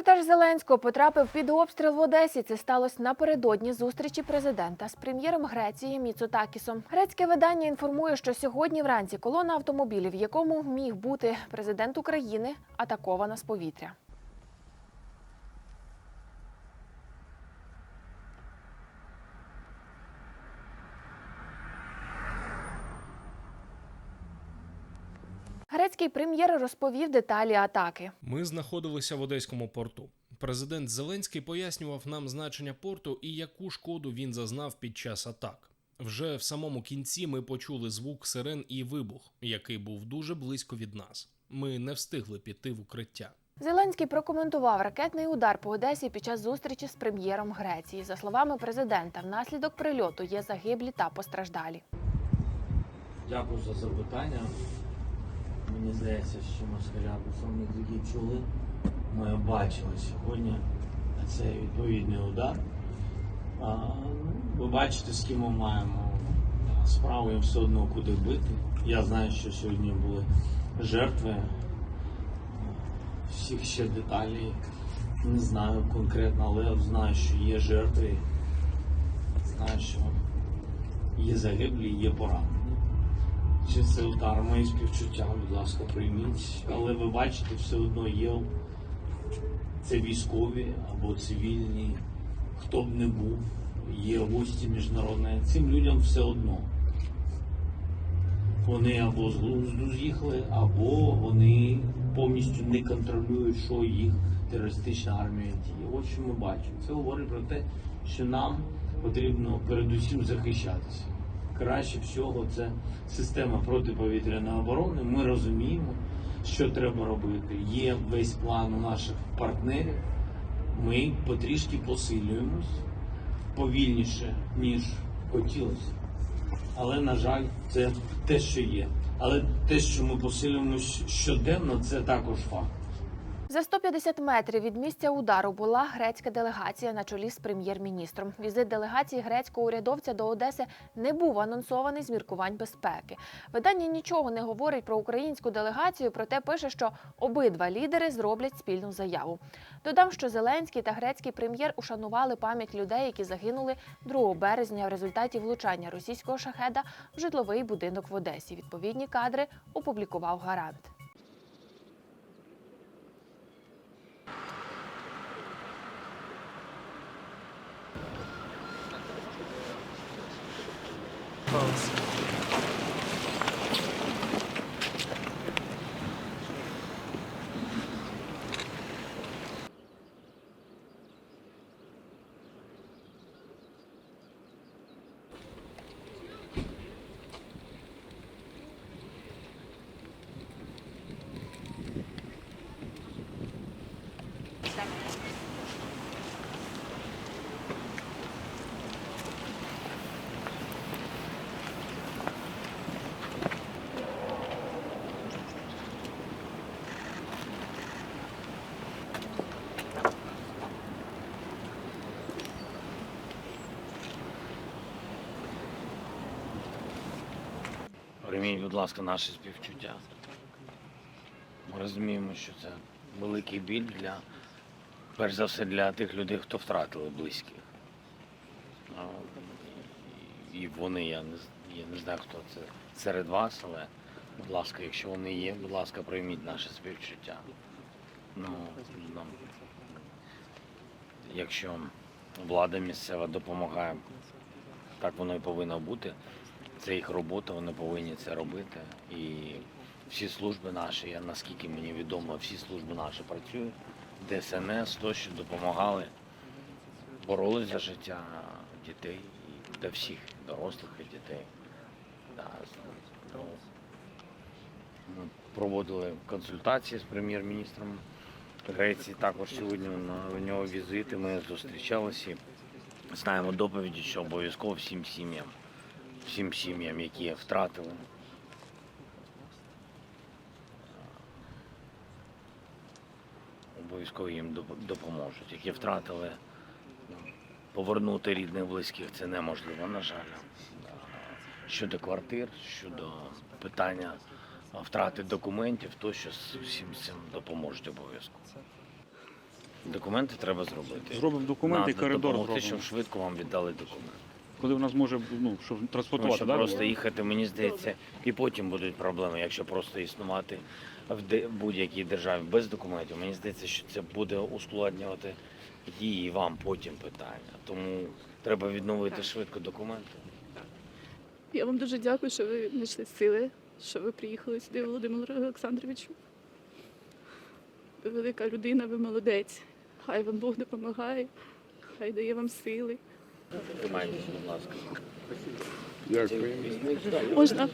Кортеж Зеленського потрапив під обстріл в Одесі. Це сталося напередодні зустрічі президента з прем'єром Греції Міцотакісом. Грецьке видання інформує, що сьогодні вранці колона автомобілів, в якому міг бути президент України, атакована з повітря. Грецький прем'єр розповів деталі атаки. Ми знаходилися в одеському порту. Президент Зеленський пояснював нам значення порту і яку шкоду він зазнав під час атак. Вже в самому кінці ми почули звук сирен і вибух, який був дуже близько від нас. Ми не встигли піти в укриття. Зеленський прокоментував ракетний удар по Одесі під час зустрічі з прем'єром Греції. За словами президента, внаслідок прильоту є загиблі та постраждалі. Дякую за запитання. Здається, що москаля самі які чули. Ми бачили сьогодні цей відповідний удар. А, ну, ви бачите, з ким ми маємо справу їм все одно куди бити. Я знаю, що сьогодні були жертви. Всіх ще деталей не знаю конкретно, але знаю, що є жертви. Знаю, що є загиблі, є поранені. Це удар мої співчуття, будь ласка, прийміть. Але ви бачите, все одно є це військові або цивільні, хто б не був, є гості міжнародні. Цим людям все одно. Вони або з глузду з'їхали, або вони повністю не контролюють, що їх терористична армія діє. От що ми бачимо. Це говорить про те, що нам потрібно передусім захищатися. Краще всього це система протиповітряної оборони. Ми розуміємо, що треба робити. Є весь план у наших партнерів. Ми потрішки посилюємось повільніше, ніж хотілося. Але, на жаль, це те, що є. Але те, що ми посилюємось щоденно, це також факт. За 150 метрів від місця удару була грецька делегація на чолі з прем'єр-міністром. Візит делегації грецького урядовця до Одеси не був анонсований з міркувань безпеки. Видання нічого не говорить про українську делегацію, проте пише, що обидва лідери зроблять спільну заяву. Додам, що Зеленський та грецький прем'єр ушанували пам'ять людей, які загинули 2 березня в результаті влучання російського шахеда в житловий будинок в Одесі. Відповідні кадри опублікував гарант. Прийміть, будь ласка, наше співчуття. Ми розуміємо, що це великий біль для, перш за все, для тих людей, хто втратили близьких. І вони, я не, я не знаю, хто це серед вас, але, будь ласка, якщо вони є, будь ласка, прийміть наше співчуття. Ну, нам, якщо влада місцева допомагає, так воно і повинно бути. Це їх робота, вони повинні це робити. І всі служби наші, я наскільки мені відомо, всі служби наші працюють. ДСНС, то, що допомагали, боролись за життя дітей для всіх дорослих і дітей. Да, ну, Ми проводили консультації з прем'єр-міністром Греції. Також сьогодні на нього візити. Ми зустрічалися. Знаємо доповіді, що обов'язково всім сім'ям всім сім'ям, які втратили. Обов'язково їм допоможуть. Які втратили ну, повернути рідних близьких, це неможливо, на жаль. Щодо квартир, щодо питання втрати документів, то що з всім цим допоможуть обов'язково. Документи треба зробити. Зробимо документи і Надо коридор допомогти, зробимо. щоб швидко вам віддали документи. Коли в нас може, ну, щоб транспортувати, що да? просто їхати, мені здається, і потім будуть проблеми, якщо просто існувати в будь-якій державі без документів. Мені здається, що це буде ускладнювати їй і вам потім питання. Тому треба відновити швидко документи. Я вам дуже дякую, що ви знайшли сили, що ви приїхали сюди, Володимир Олександровичу. Ви велика людина, ви молодець. Хай вам Бог допомагає, хай дає вам сили. Тримайтеся, будь ласка. Дякую. Можна?